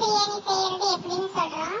பிரியாணி செய்யறது எப்படின்னு சொல்றோம்.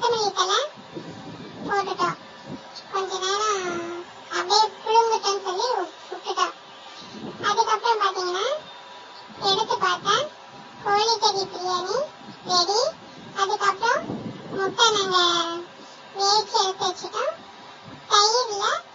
பசங்க வீட்டில் போட்டுட்டோம். கொஞ்ச நேரம் அப்படியே புழுங்கட்டோம்னு சொல்லி விட்டுட்டோம். அதுக்கப்புறம் பார்த்தீங்கன்னா எடுத்து பார்த்தா கோழிக்கறி பிரியாணி ரெடி அதுக்கப்புறம் முட்டை நாங்கள் வேவிச்சு எடுத்து வச்சுட்டோம். தயிரில்